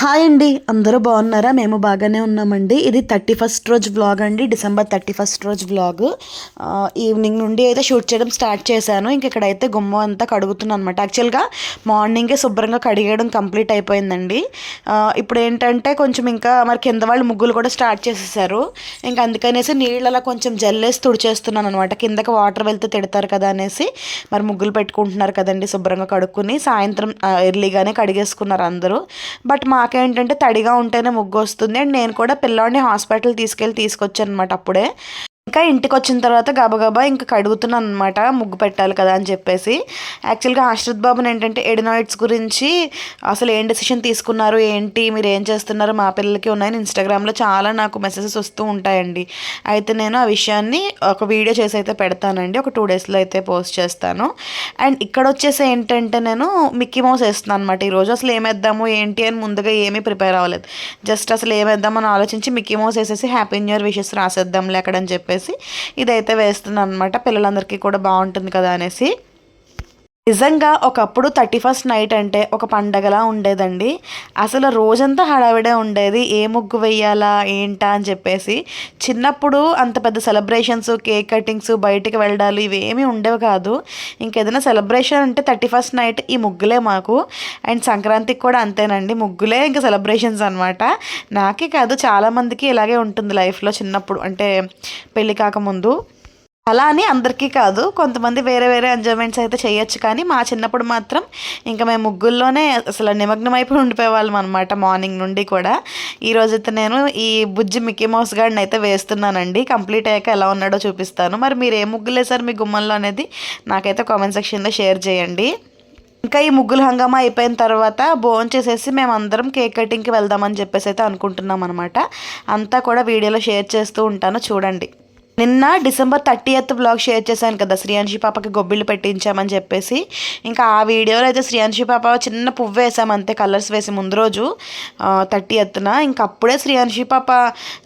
Hi అండి. అందరూ బాగున్నారా? మేము బాగానే ఉన్నామండి. ఇది థర్టీ ఫస్ట్ రోజు వ్లాగ్ అండి. డిసెంబర్ థర్టీ ఫస్ట్ రోజు వ్లాగ్. ఈవినింగ్ నుండి అయితే షూట్ చేయడం స్టార్ట్ చేశాను. ఇంక ఇక్కడైతే గుమ్మం అంతా కడుగుతున్నాను అనమాట యాక్చువల్గా మార్నింగే శుభ్రంగా కడిగేయడం కంప్లీట్ అయిపోయిందండి. ఇప్పుడు ఏంటంటే కొంచెం ఇంకా మరి కింద వాళ్ళు ముగ్గులు కూడా స్టార్ట్ చేసేసారు. ఇంకా అందుకనేసి నీళ్ళలా కొంచెం జల్లేసి తుడిచేస్తున్నాను అనమాట కిందకి వాటర్ వెళ్తే తిడతారు కదా అనేసి మరి ముగ్గులు పెట్టుకుంటున్నారు కదండి శుభ్రంగా కడుక్కుని. సాయంత్రం ఎర్లీగానే కడిగేసుకున్నారు అందరూ. బట్ మా నాకేంటంటే తడిగా ఉంటేనే ముగ్గు వస్తుంది అండ్ నేను కూడా పిల్లాడిని హాస్పిటల్ తీసుకెళ్ళి తీసుకొచ్చాను అనమాట అప్పుడే. ఇంకా ఇంటికి వచ్చిన తర్వాత గబగబా ఇంకా కడుగుతున్నాను అనమాట ముగ్గు పెట్టాలి కదా అని చెప్పేసి. యాక్చువల్గా ఆశ్రిత్ బాబుని ఏంటంటే ఎడినాయిడ్స్ గురించి అసలు ఏం డెసిషన్ తీసుకున్నారు ఏంటి మీరు ఏం చేస్తున్నారు మా పిల్లలకి ఉన్నాయని ఇన్స్టాగ్రామ్లో చాలా నాకు మెసేజెస్ వస్తూ ఉంటాయండి. అయితే నేను ఆ విషయాన్ని ఒక వీడియో చేసి అయితే పెడతానండి ఒక టూ డేస్లో అయితే పోస్ట్ చేస్తాను. అండ్ ఇక్కడ వచ్చేసి ఏంటంటే నేను మిక్కీ మౌస్ వేస్తున్నాను అనమాట ఈరోజు అసలు ఏమేద్దాము ఏంటి అని ముందుగా ఏమీ ప్రిపేర్ అవ్వలేదు. జస్ట్ అసలు ఏమేద్దామని ఆలోచించి మిక్కీ మౌస్ వేసేసి హ్యాపీ న్యూ ఇయర్ విషెస్ రాసేద్దాంలే అక్కడ అని చెప్పేసి ఇదైతే వేస్తున్నాను అనమాట పిల్లలందరికీ కూడా బాగుంటుంది కదా అనేసి. నిజంగా ఒకప్పుడు థర్టీ ఫస్ట్ నైట్ అంటే ఒక పండగలా ఉండేదండి. అసలు రోజంతా హడావిడే ఉండేది. ఏ ముగ్గు వెయ్యాలా ఏంటా అని చెప్పేసి. చిన్నప్పుడు అంత పెద్ద సెలబ్రేషన్స్ కేక్ కటింగ్స్ బయటికి వెళ్ళడాలు ఇవేమీ ఉండేవి కాదు. ఇంకేదైనా సెలబ్రేషన్ అంటే థర్టీ ఫస్ట్ నైట్ ఈ ముగ్గులే మాకు. అండ్ సంక్రాంతికి కూడా అంతేనండి. ముగ్గులే ఇంకా సెలబ్రేషన్స్ అనమాట నాకే కాదు చాలామందికి ఇలాగే ఉంటుంది లైఫ్లో చిన్నప్పుడు. అంటే పెళ్ళి కాకముందు. అలా అని అందరికీ కాదు. కొంతమంది వేరే వేరే ఎంజాయ్మెంట్స్ అయితే చేయొచ్చు. కానీ మా చిన్నప్పుడు మాత్రం ఇంకా మేము ముగ్గుల్లోనే అసలు నిమగ్నం అయిపోయి ఉండిపోయేవాళ్ళం అనమాట మార్నింగ్ నుండి కూడా. ఈ రోజైతే నేను ఈ బుజ్జి మిక్కీ మౌస్ గార్డ్ని అయితే వేస్తున్నానండి. కంప్లీట్ అయ్యాక ఎలా ఉన్నాడో చూపిస్తాను. మరి మీరు ఏ ముగ్గులు వేసారు మీ గుమ్మంలో అనేది నాకైతే కామెంట్ సెక్షన్లో షేర్ చేయండి. ఇంకా ఈ ముగ్గులు హంగామా అయిపోయిన తర్వాత భోజనం చేసేసి మేము అందరం కేక్ కటింగ్కి వెళ్దామని చెప్పేసి అయితే అనుకుంటున్నాం అనమాట అంతా కూడా వీడియోలో షేర్ చేస్తూ ఉంటాను. చూడండి. నిన్న December thirtieth blog share చేశాను కదా శ్రీయాంశి పాపకి గొబ్బిళ్ళు పెట్టించామని చెప్పేసి. ఇంకా ఆ వీడియోలో అయితే శ్రీయాంశి పాప చిన్న పువ్వు వేసాం అంతే కలర్స్ వేసి ముందు రోజు థర్టీ ఎత్తున ఇంకా అప్పుడే శ్రీయాంశి పాప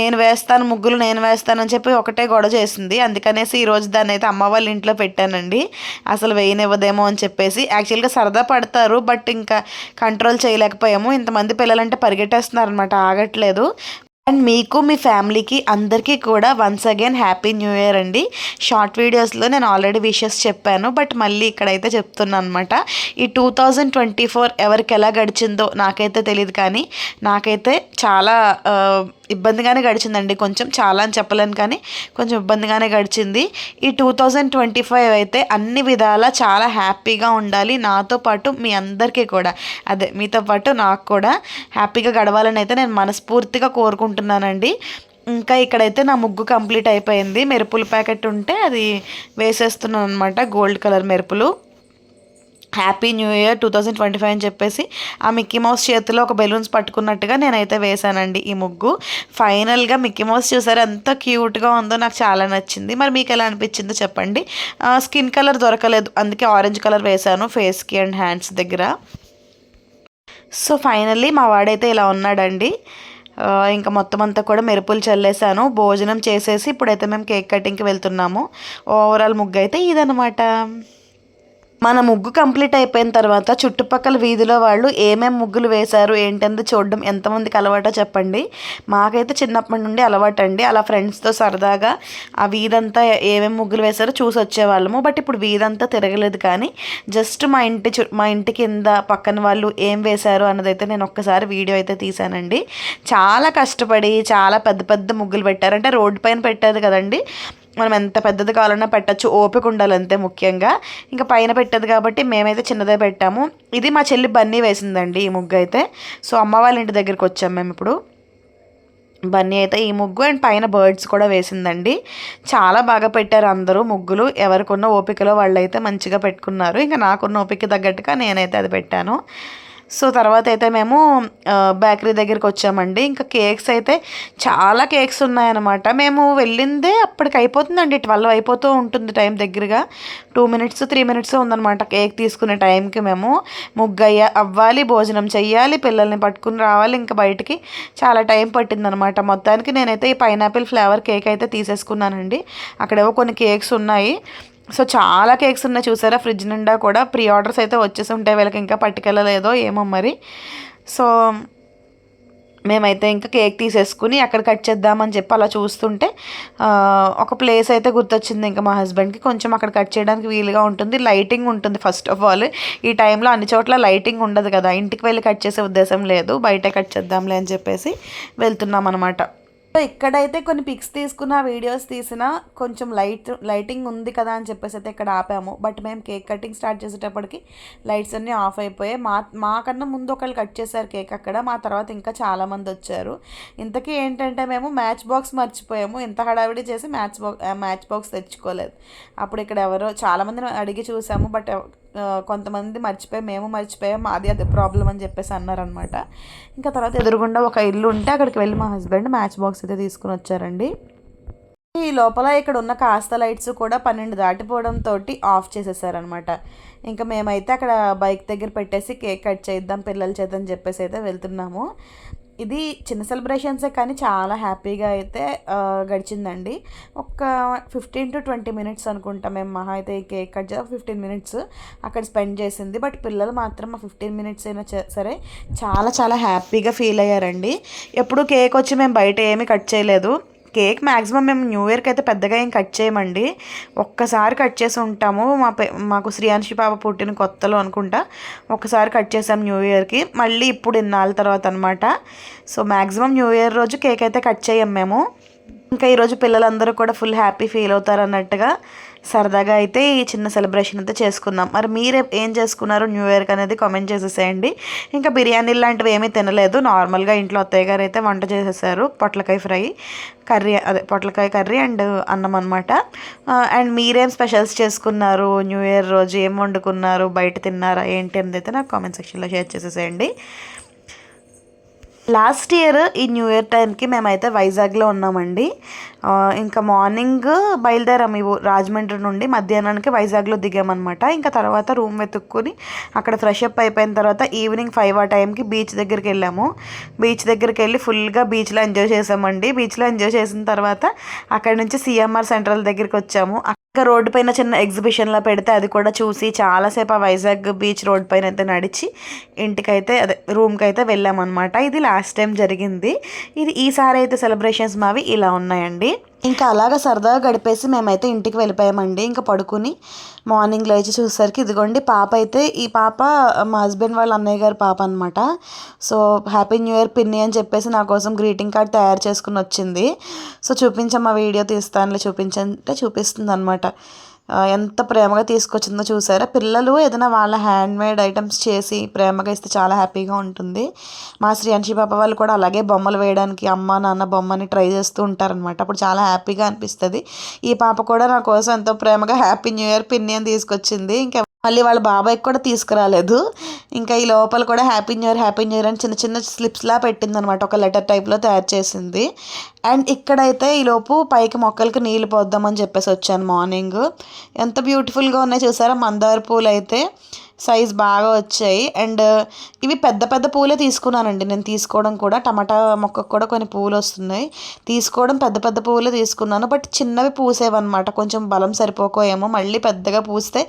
నేను వేస్తాను ముగ్గులు నేను వేస్తానని చెప్పి ఒకటే గొడవ చేసింది. అందుకనేసి ఈరోజు దాన్ని అయితే అమ్మ వాళ్ళ ఇంట్లో పెట్టానండి. అసలు వేయనివ్వదేమో అని చెప్పేసి. యాక్చువల్గా సరదా పడతారు బట్ ఇంకా కంట్రోల్ చేయలేకపోయాము. ఇంతమంది పిల్లలంటే పరిగెట్టేస్తున్నారు అనమాట ఆగట్లేదు. అండ్ మీకు మీ ఫ్యామిలీకి అందరికీ కూడా once again happy new year అండి. షార్ట్ వీడియోస్లో నేను ఆల్రెడీ విషెస్ చెప్పాను బట్ మళ్ళీ ఇక్కడైతే చెప్తున్నాను అనమాట ఈ టూ థౌజండ్ ట్వంటీ ఫోర్ ఎవరికి ఎలా గడిచిందో నాకైతే తెలియదు కానీ నాకైతే చాలా ఇబ్బందిగానే గడిచిందండి. కొంచెం చాలా అని చెప్పలేను కానీ కొంచెం ఇబ్బందిగానే గడిచింది. ఈ టూ థౌజండ్ ట్వంటీ ఫైవ్ అయితే అన్ని విధాలా చాలా హ్యాపీగా ఉండాలి. నాతో పాటు మీ అందరికీ కూడా. అదే మీతో పాటు నాకు కూడా హ్యాపీగా గడవాలని అయితే నేను మనస్ఫూర్తిగా కోరుకుంటున్నానండి. ఇంకా ఇక్కడైతే నా ముగ్గు కంప్లీట్ అయిపోయింది. మెరుపుల ప్యాకెట్ ఉంటే అది వేసేస్తున్నాను అనమాట గోల్డ్ కలర్ మెరుపులు. Happy new year two thousand twenty five అని చెప్పేసి ఆ మిక్కీ మౌస్ చేతిలో ఒక బెలూన్స్ పట్టుకున్నట్టుగా నేనైతే వేశానండి ఈ ముగ్గు. ఫైనల్గా మిక్కీ మౌస్ చూసారు ఎంత క్యూట్గా ఉందో నాకు చాలా నచ్చింది. మరి మీకు ఎలా అనిపించిందో చెప్పండి. స్కిన్ కలర్ దొరకలేదు. అందుకే ఆరెంజ్ కలర్ వేశాను ఫేస్కి అండ్ హ్యాండ్స్ దగ్గర. సో ఫైనల్లీ మా వాడైతే ఇలా ఉన్నాడండి. ఇంకా మొత్తం అంతా కూడా మెరుపులు చల్లేసాను భోజనం చేసేసి ఇప్పుడైతే మేము కేక్ కటింగ్కి వెళ్తున్నాము. ఓవరాల్ ముగ్గు అయితే ఇదనమాట మన ముగ్గు కంప్లీట్ అయిపోయిన తర్వాత చుట్టుపక్కల వీధిలో వాళ్ళు ఏమేం ముగ్గులు వేశారు ఏంటంది చూడడం ఎంతమందికి అలవాటో చెప్పండి. మాకైతే చిన్నప్పటి నుండి అలవాటు అండి అలా ఫ్రెండ్స్తో సరదాగా ఆ వీధంతా ఏమేం ముగ్గులు వేశారో చూసి వచ్చేవాళ్ళము. బట్ ఇప్పుడు వీధంతా తిరగలేదు కానీ జస్ట్ మా ఇంటి చు మా ఇంటి కింద పక్కన వాళ్ళు ఏం వేశారు అన్నదైతే నేను ఒక్కసారి వీడియో అయితే తీశానండి. చాలా కష్టపడి చాలా పెద్ద పెద్ద ముగ్గులు పెట్టారు. అంటే రోడ్డు పైన పెట్టారు కదండి. మనం ఎంత పెద్దది కావాలన్నా పెట్టచ్చు. ఓపిక ఉండాలి అంతే ముఖ్యంగా. ఇంకా పైన పెట్టదు కాబట్టి మేమైతే చిన్నదే పెట్టాము. ఇది మా చెల్లి బన్నీ వేసిందండి ఈ ముగ్గు అయితే. సో అమ్మ వాళ్ళ ఇంటి దగ్గరికి వచ్చాం మేము ఇప్పుడు. బన్నీ అయితే ఈ ముగ్గు అండ్ పైన బర్డ్స్ కూడా వేసిందండి. చాలా బాగా పెట్టారు అందరూ ముగ్గులు. ఎవరికున్న ఓపికలో వాళ్ళైతే మంచిగా పెట్టుకున్నారు. ఇంకా నాకున్న ఓపిక తగ్గట్టుగా నేనైతే అది పెట్టాను. సో తర్వాత అయితే మేము బేకరీ దగ్గరికి వచ్చామండి. ఇంకా కేక్స్ అయితే చాలా కేక్స్ ఉన్నాయన్నమాట. మేము వెళ్ళిందే అప్పటికి అయిపోతుందండి. ట్వెల్వ్ అయిపోతూ ఉంటుంది టైం దగ్గరగా. టూ మినిట్స్ త్రీ మినిట్స్ ఉందన్నమాట కేక్ తీసుకునే టైంకి మేము. ముగ్గయ్య అవ్వాలి భోజనం చెయ్యాలి పిల్లల్ని పట్టుకుని రావాలి ఇంకా బయటికి చాలా టైం పట్టిందనమాట మొత్తానికి నేనైతే ఈ పైనాపిల్ ఫ్లేవర్ కేక్ అయితే తీసేసుకున్నానండి. అక్కడేవో కొన్ని కేక్స్ ఉన్నాయి. సో చాలా కేక్స్ ఉన్నాయి చూసారా? ఫ్రిడ్జ్ నిండా కూడా. ప్రీ ఆర్డర్స్ అయితే వచ్చేసి ఉంటాయి వీళ్ళకి ఇంకా పట్టుకెళ్ళలేదో ఏమో మరి. సో మేమైతే ఇంకా కేక్ తీసేసుకుని అక్కడ కట్ చేద్దామని చెప్పి అలా చూస్తుంటే ఒక ప్లేస్ అయితే గుర్తొచ్చింది. ఇంకా మా హస్బెండ్కి కొంచెం అక్కడ కట్ చేయడానికి వీలుగా ఉంటుంది. లైటింగ్ ఉంటుంది ఫస్ట్ ఆఫ్ ఆల్ ఈ టైంలో అన్ని చోట్ల లైటింగ్ ఉండదు కదా. ఇంటికి వెళ్ళి కట్ చేసే ఉద్దేశం లేదు. బయటే కట్ చేద్దాంలే అని చెప్పేసి వెళ్తున్నాం అనమాట సో ఇక్కడైతే కొన్ని పిక్స్ తీసుకున్న వీడియోస్ తీసిన కొంచెం లైట్ లైటింగ్ ఉంది కదా అని చెప్పేసి అయితే ఇక్కడ ఆపాము. బట్ మేము కేక్ కటింగ్ స్టార్ట్ చేసేటప్పటికి లైట్స్ అన్నీ ఆఫ్ అయిపోయాయి. మా మాకన్నా ముందు ఒకళ్ళు కట్ చేశారు కేక్ అక్కడ. మా తర్వాత ఇంకా చాలామంది వచ్చారు. ఇంతకీ ఏంటంటే మేము మ్యాచ్ బాక్స్ మర్చిపోయాము. ఇంత హడావిడి చేసి మ్యాచ్ బాక్స్ మ్యాచ్ బాక్స్ తెచ్చుకోలేదు. అప్పుడు ఇక్కడ ఎవరో చాలామందిని అడిగి చూసాము. బట్ కొంతమంది మర్చిపోయి మేము మర్చిపోయాం మాది అది ప్రాబ్లం అని చెప్పేసి అన్నారనమాట ఇంకా తర్వాత ఎదురుగుండా ఒక ఇల్లు ఉంటే అక్కడికి వెళ్ళి మా హస్బెండ్ మ్యాచ్ బాక్స్ అయితే తీసుకుని వచ్చారండి. ఈ లోపల ఇక్కడ ఉన్న కాస్త లైట్స్ కూడా పన్నెండు దాటిపోవడంతో ఆఫ్ చేసేసారనమాట ఇంకా మేమైతే అక్కడ బైక్ దగ్గర పెట్టేసి కేక్ కట్ చేద్దాం పిల్లల చేద్దాం అని చెప్పేసి అయితే వెళ్తున్నాము. ఇది చిన్న సెలబ్రేషన్సే కానీ చాలా హ్యాపీగా అయితే గడిచిందండి. ఒక ఫిఫ్టీన్ టు ట్వంటీ మినిట్స్ అనుకుంటా మేము మహా అయితే ఈ కేక్ కట్ చేసి ఫిఫ్టీన్ మినిట్స్ అక్కడ స్పెండ్ చేసింది. బట్ పిల్లలు మాత్రం ఆ ఫిఫ్టీన్ మినిట్స్ అయినా సరే చాలా చాలా హ్యాపీగా ఫీల్ అయ్యారండి. ఎప్పుడు కేక్ వచ్చి మేము బయట ఏమీ కట్ చేయలేదు. కేక్ మ్యాక్సిమం మేము న్యూ ఇయర్కి అయితే పెద్దగా ఏం కట్ చేయమండి. ఒక్కసారి కట్ చేసి ఉంటాము. మా మాకు శ్రీయాంశి పాప పుట్టిన కొత్తలో అనుకుంటా. ఒక్కసారి కట్ చేసాం న్యూ ఇయర్కి. మళ్ళీ ఇప్పుడు ఇన్నాళ్ళ తర్వాత అనమాట సో మ్యాక్సిమం న్యూ ఇయర్ రోజు కేక్ అయితే కట్ చేయం మేము. ఇంకా ఈరోజు పిల్లలందరూ కూడా ఫుల్ హ్యాపీ ఫీల్ అవుతారు అన్నట్టుగా సరదాగా అయితే ఈ చిన్న సెలబ్రేషన్ అయితే చేసుకున్నాం మరి మీరు ఏం చేసుకున్నారు? న్యూ ఇయర్కి అనేది కామెంట్ చేసేసేయండి. ఇంకా బిర్యానీ లాంటివి ఏమీ తినలేదు. నార్మల్గా ఇంట్లో అత్తయ్య గారు అయితే వంట చేసేసారు. పొట్లకాయ ఫ్రై కర్రీ అదే పొట్లకాయ కర్రీ అండ్ అన్నం అనమాట అండ్ మీరేం స్పెషల్స్ చేసుకున్నారు? న్యూ ఇయర్ రోజు ఏం వండుకున్నారు? బయట తిన్నారా? ఏంటి అనేది అయితే నాకు కామెంట్ సెక్షన్లో షేర్ చేసేసేయండి. లాస్ట్ ఇయర్ ఈ న్యూ ఇయర్ టైంకి మేమైతే వైజాగ్లో ఉన్నామండి. ఇంకా మార్నింగ్ బయలుదేరాము ఇవి రాజమండ్రి నుండి. మధ్యాహ్నానికి వైజాగ్లో దిగామన్నమాట. ఇంకా తర్వాత రూమ్ వెతుక్కుని అక్కడ ఫ్రెష్ అప్ అయిపోయిన తర్వాత ఈవినింగ్ ఫైవ్ ఆ టైంకి బీచ్ దగ్గరికి వెళ్ళాము. బీచ్ దగ్గరికి వెళ్ళి ఫుల్గా బీచ్లో ఎంజాయ్ చేసామండి. బీచ్లో ఎంజాయ్ చేసిన తర్వాత అక్కడ నుంచి సిఎంఆర్ సెంట్రల్ దగ్గరికి వచ్చాము. ఇంకా రోడ్డు పైన చిన్న ఎగ్జిబిషన్లో పెడితే అది కూడా చూసి చాలాసేపు ఆ వైజాగ్ బీచ్ రోడ్ పైన అయితే నడిచి ఇంటికైతే అదే రూమ్కి అయితే వెళ్ళామన్నమాట. ఇది లాస్ట్ టైం జరిగింది. ఇది ఈసారి అయితే సెలబ్రేషన్స్ మావి ఇలా ఉన్నాయండి. ఇంకా అలాగ సరదాగా గడిపేసి మేమైతే ఇంటికి వెళ్ళిపోయామండి. ఇంకా పడుకుని మార్నింగ్ లేచి చూసేసరికి ఇదిగోండి పాప అయితే ఈ పాప మా హస్బెండ్ వాళ్ళ అన్నయ్య గారి పాప అనమాట సో హ్యాపీ న్యూ ఇయర్ పిన్ని అని చెప్పేసి నా కోసం గ్రీటింగ్ కార్డ్ తయారు చేసుకుని వచ్చింది. సో చూపించమ్మా వీడియో తీస్తానులే చూపించంటే చూపిస్తుంది అనమాట ఎంత ప్రేమగా తీసుకొచ్చిందో చూసారా? పిల్లలు ఏదైనా వాళ్ళ హ్యాండ్ మేడ్ ఐటమ్స్ చేసి ప్రేమగా ఇస్తే చాలా హ్యాపీగా ఉంటుంది. మా శ్రీ పాప వాళ్ళు కూడా అలాగే బొమ్మలు వేయడానికి అమ్మ నాన్న బొమ్మని ట్రై చేస్తూ ఉంటారనమాట అప్పుడు చాలా హ్యాపీగా అనిపిస్తుంది. ఈ పాప కూడా నా కోసం ఎంతో ప్రేమగా హ్యాపీ న్యూ ఇయర్ పిన్ని అని తీసుకొచ్చింది. ఇంకా మళ్ళీ వాళ్ళ బాబాయ్కి కూడా తీసుకురాలేదు. ఇంకా ఈ లోపల కూడా happy new year happy new year అని చిన్న చిన్న స్లిప్స్లా పెట్టింది అనమాట ఒక లెటర్ టైప్లో తయారు చేసింది. అండ్ ఇక్కడైతే ఈ లోపు పైకి మొక్కలకి నీళ్ళు పోద్దామని చెప్పేసి వచ్చాను మార్నింగ్. ఎంత బ్యూటిఫుల్గా ఉన్నాయి చూసారా? మందార పూలు అయితే సైజ్ బాగా వచ్చాయి. అండ్ ఇవి పెద్ద పెద్ద పూలే తీసుకున్నానండి. నేను తీసుకోవడం కూడా టమాటా మొక్కకు కూడా కొన్ని పూలు వస్తున్నాయి. తీసుకోవడం పెద్ద పెద్ద పూలే తీసుకున్నాను. బట్ చిన్నవి పూసేవన్నమాట. కొంచెం బలం సరిపోకో ఏమో. మళ్ళీ పెద్దగా పూస్తే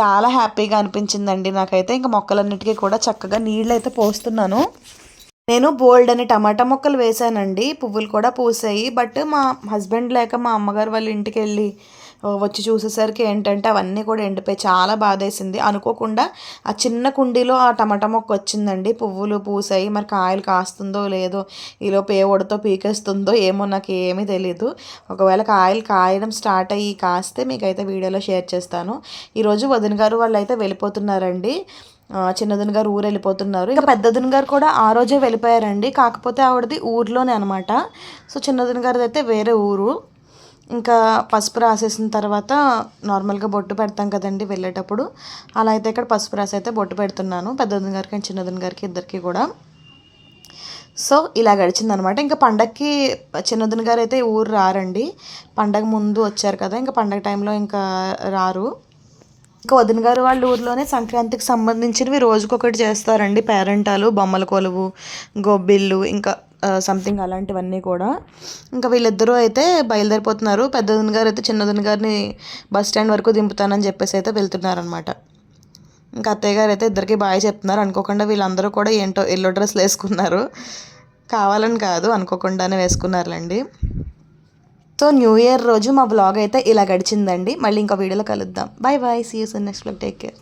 చాలా హ్యాపీగా అనిపించిందండి నాకైతే. ఇంకా మొక్కలన్నిటికీ కూడా చక్కగా నీళ్ళు అయితే పోస్తున్నాను. నేను బోల్డ్ అని టమాటా మొక్కలు వేసానండి పువ్వులు కూడా పూసాయి. బట్ మా హస్బెండ్ లేక మా అమ్మగారు వాళ్ళ ఇంటికి వెళ్ళి వచ్చి చూసేసరికి ఏంటంటే అవన్నీ కూడా ఎండిపోయి చాలా బాధేసింది. అనుకోకుండా ఆ చిన్న కుండీలో ఆ టమాటా మొక్క వచ్చిందండి. పువ్వులు పూసాయి. మరి కాయలు కాస్తుందో లేదో ఈలోపు ఏ ఉడతో పీకేస్తుందో ఏమో నాకు ఏమీ తెలియదు ఒకవేళ కాయలు కాయడం స్టార్ట్ అయ్యి కాస్తే మీకైతే వీడియోలో షేర్ చేస్తాను. ఈరోజు వదిన గారు వాళ్ళు అయితే వెళ్ళిపోతున్నారండి. చిన్నదిన గారు ఊరు వెళ్ళిపోతున్నారు ఇంకా పెద్దదిన గారు కూడా ఆ రోజే వెళ్ళిపోయారండి. కాకపోతే ఆవిడది ఊర్లోనే అనమాట. సో చిన్నదిన గారిది అయితే వేరే ఊరు. ఇంకా పసుపు రాసేసిన తర్వాత నార్మల్గా బొట్టు పెడతాం కదండి వెళ్ళేటప్పుడు. అలా అయితే ఇక్కడ పసుపు రాసి అయితే బొట్టు పెడుతున్నాను. పెద్దదిన గారికి అండ్ చిన్నదిన గారికి ఇద్దరికి కూడా. సో ఇలా గడిచిందనమాట. ఇంకా పండగకి చిన్నదిన గారు అయితే ఊరు రారండి. పండగ ముందు వచ్చారు కదా. ఇంకా పండగ టైంలో ఇంకా రారు. ఇంకా వదిన గారు వాళ్ళ ఊర్లోనే సంక్రాంతికి సంబంధించినవి రోజుకొకటి చేస్తారండి. పేరెంటాలు బొమ్మల కొలువు గొబ్బిళ్ళు ఇంకా సంథింగ్ అలాంటివన్నీ కూడా. ఇంకా వీళ్ళిద్దరూ అయితే బయలుదేరిపోతున్నారు. పెద్దదిన గారు అయితే చిన్నదిన గారిని బస్ స్టాండ్ వరకు దింపుతానని చెప్పేసి అయితే వెళ్తున్నారనమాట ఇంకా అత్తయ్య గారు అయితే ఇద్దరికి బాగా చెప్తున్నారు. అనుకోకుండా వీళ్ళందరూ కూడా ఏంటో ఎల్లో డ్రెస్లు వేసుకున్నారు. కావాలని కాదు అనుకోకుండానే వేసుకున్నారులేండి. సో న్యూ ఇయర్ రోజు మా బ్లాగ్ అయితే ఇలా గడిచిందండి. మళ్ళీ ఇంకో వీడియోలో కలుద్దాం. Bye bye see you soon next blog take care